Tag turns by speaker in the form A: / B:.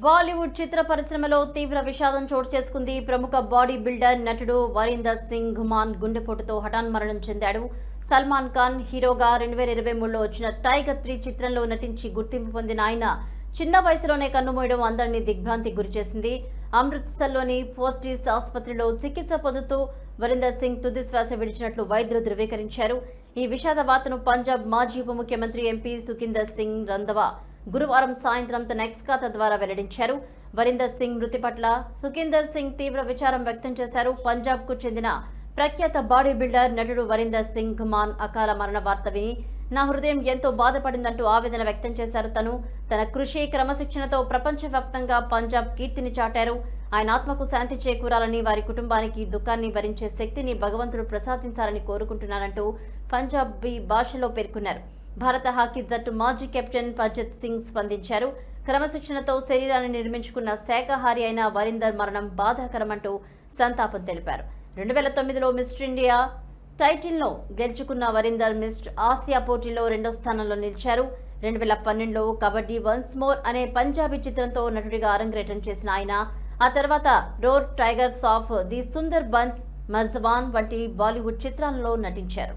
A: బాలీవుడ్ చిత్ర పరిశ్రమలో తీవ్ర విషాదం చోటు చేసుకుంది. ప్రముఖ బాడీ బిల్డర్ నటుడు వరీందర్ సింగ్ ఘుమాన్ గుండెపోటుతో హఠాన్ మరణం చెందాడు. సల్మాన్ ఖాన్ హీరోగా రెండు వేల ఇరవై మూడులో వచ్చిన టైగర్ త్రీ చిత్రంలో నటించి గుర్తింపు పొందిన ఆయన చిన్న వయసులోనే కన్నుమూయడం అందరినీ దిగ్భ్రాంతి గురిచేసింది అమృత్సర్లోని ఫోర్టీస్ ఆసుపత్రిలో చికిత్స పొందుతూ వరీందర్ సింగ్ తుది శ్వాస విడిచినట్లు వైద్యులు ధృవీకరించారు. ఈ విషాద వార్తను పంజాబ్ మాజీ ఉప ముఖ్యమంత్రి ఎంపీ సుఖిందర్ సింగ్ రంధవా గురువారం సాయంత్రం తన ఎక్స్ ఖాతా ద్వారా వెల్లడించారు. వరీందర్ సింగ్ మృతి పట్ల సుఖీందర్ సింగ్ తీవ్ర విచారం వ్యక్తం చేశారు. పంజాబ్కు చెందిన ప్రఖ్యాత బాడీ బిల్డర్ నటుడు వరీందర్ సింగ్ గుమాన్ అకాల మరణ వార్త విని నా హృదయం ఎంతో బాధపడిందంటూ ఆవేదన వ్యక్తం చేశారు. తను తన కృషి క్రమశిక్షణతో ప్రపంచవ్యాప్తంగా పంజాబ్ కీర్తిని చాటారు. ఆయన ఆత్మకు శాంతి చేకూరాలని వారి కుటుంబానికి దుఃఖాన్ని భరించే శక్తిని భగవంతుడు ప్రసాదించాలని కోరుకుంటున్నానంటూ పంజాబీ భాషలో పేర్కొన్నారు. భారత హాకీ జట్టు మాజీ కెప్టెన్ పర్జత్ సింగ్ స్పందించారు. క్రమశిక్షణతో శరీరాన్ని నిర్మించుకున్న శాఖాహారి అయిన వరీందర్ మరణం బాధాకరమంటూ సంతాపం తెలిపారు. రెండు వేల తొమ్మిదిలో మిస్టర్ ఇండియా టైటిల్ను గెలుచుకున్న వరీందర్ మిస్ట్ ఆసియా పోటీలో రెండో స్థానంలో నిలిచారు. రెండు వేల పన్నెండులో కబడ్డీ వన్స్ మోర్ అనే పంజాబీ చిత్రంతో నటుడిగా అరంగేటం చేసిన ఆయన ఆ తర్వాత roar tigers of the Sundarbans మజ్వాన్ వంటి బాలీవుడ్ చిత్రాలలో నటించారు.